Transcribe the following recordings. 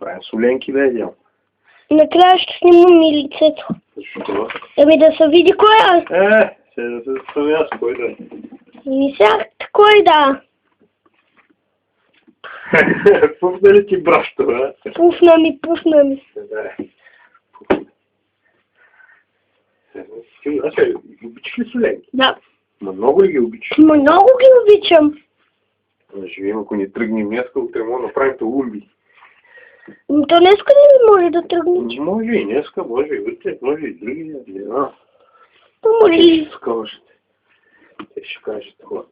правим соленки да ядем. Накрая ще снимам и лицето. Защо? Ами да се види кой е. Е, се да се съм аз, кой да е. Ами сега кой да. Пусна ли ти брашто, а? Пусна ми, пусна ми. Да. Ти, а сега, обичаш ли соленки? Да. Ма много ли ги обичаш? Ма много ги обичам. Да живеем, ако ни тръгнем днеска, утре може да направим толумби. Ну, то низко не може дотргнути. Може і низко, може і витрить, може і дві, длина. То може і... Скажете. Ти що кажеш, то.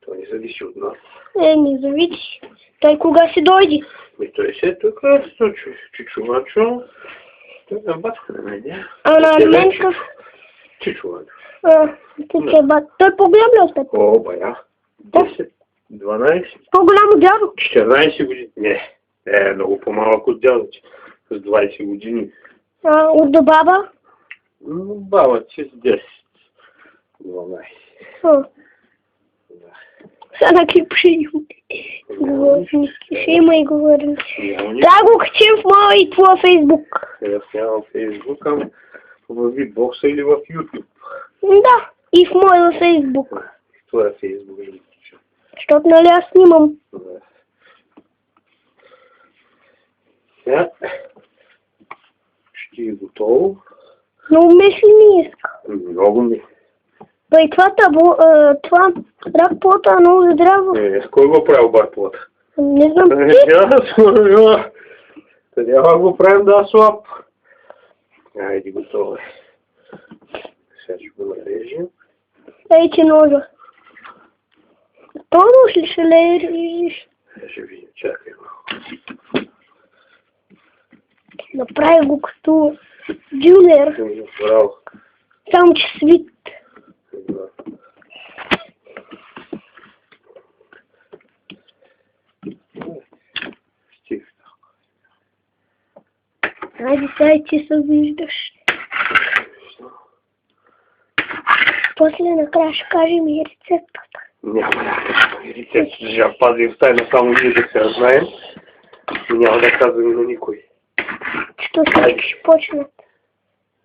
То не зависит от нас. Не, не зависит. Тай кога се дойди. Ми то е се тук, то чичувачо. Той е батка на мене. А на Арменка? Чичувачо. А, ти се ну. бат. Той погледна от теб. О, бая. Да. 12, По-голямо дядо. 14 години. Не, е много по-малък от дядо, с 20 години. А, от до баба? Ну, Баба ти с 10. 12. А, Да. сега на клип ще има. Говорници. Ще има и ни- Да го качим в моя и твоя фейсбук. Аз нямам Фейсбук, ама в Витбокса или в Ютуб. Да, и в моя фейсбук. Е Фейсбук. Защото нали аз снимам. Да. Сега ще е готово. Но мисли ми иска. Много ми. Па и това табло, а, това рак плота е много здраво. Е, с кой го правил барплата? Не знам Е, ти. аз, да го правим да е слаб? Айде, готово е. Сега ще го нарежем. Ей, че ножа. Помож ли ще не ріж? Живі, чекай. Направив укту. Джуниор. Брав. Там чи світ. Ради сайти созвездишь. После накрашка же мне рецепт. Не, Необратно. я падаем, ставим на самую ниже, все знаем. Меня вот оказывали на никой. Что значит почему?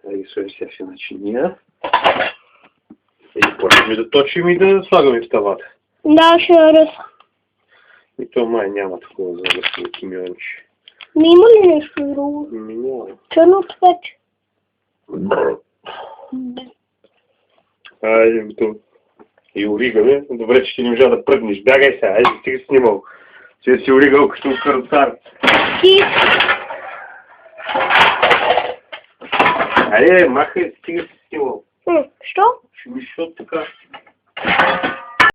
Рисуемся все на чине. Я не понял, междуточиями да слагами вставати. Да, ще раз. И то моя няма такого зараз, як Міончі. Ми имали нещо друго? Няма. Черно цвет. Ай, то И оригаме. Добре, че ти не можа да пръгнеш. Бягай сега, айде, ти си снимал. Че си оригал като карцар. Айде, махай, ти си снимал. Що? Ми защото така.